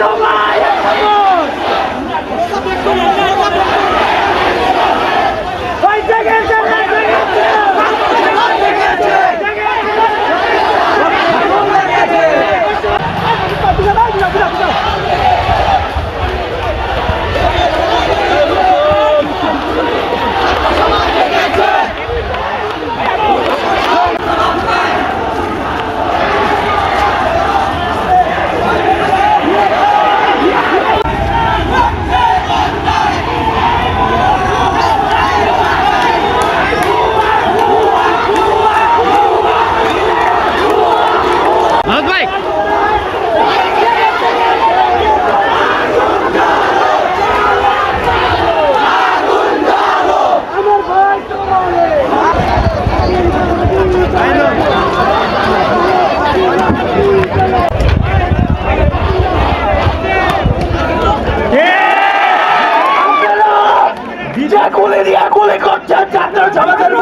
সবাই ওই ভাই। যে গুলি দিয়ে গুলি করছে ছাত্র সমাজের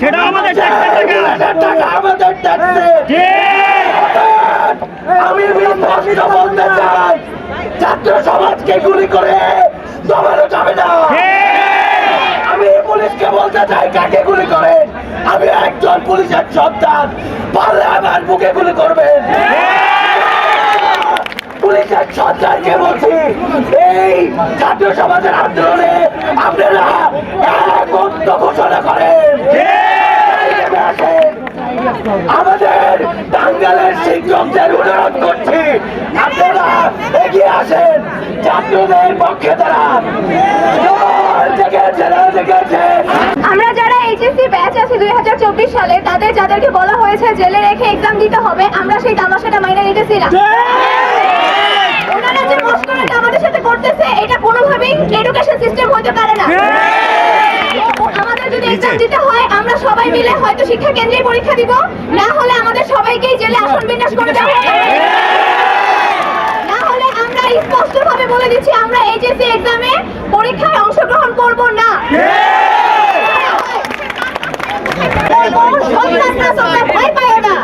সেটা আমাদের ট্যাক্সের টাকা। আমাদের ট্যাক্সে। আমি বিস্তারিত বলতে চাই ছাত্র সমাজকে গুলি করে দমানো যাবে না। আমি পুলিশকে বলতে চাই, কাকে গুলি করেন আমি একজন পুলিশের সন্তান, পারলে আমার বুকে গুলি করবেন। পুলিশের সন্তানকে বলছি, এই ছাত্র সমাজের আন্দোলনে আপনারা ঘোষণা করেন। আমাদের শিক্ষকদের অনুরোধ করছি আপনারা এগিয়ে আসেন। ছাত্রদের পক্ষে জেগেছে আমরা যারা এইচএসসি ব্যাচ আছে দুই হাজার চব্বিশ সালে তাদের যাদেরকে বলা হয়েছে জেলে রেখে এক্সাম দিতে হবে আমরা সেই তামাশাটা মাইনে নিতেছি না। ওনারা যে মস্করাটা আমাদের সাথে করতেছে এটা কোনোভাবেই এডুকেশন সিস্টেম হতে পারে না। যদি এক্সাম দিতে হয় আমরা সবাই মিলে হয়তো শিক্ষা কেন্দ্রে পরীক্ষা দিব না হলে আমাদের সবাইকেই জেলে আসন বিন্যাস করে দেওয়া না হলে আমরা স্পষ্টভাবে বলে দিচ্ছি আমরা এইচএসসি এক্সামে পরীক্ষায় অংশগ্রহণ করব না ভয় পায় না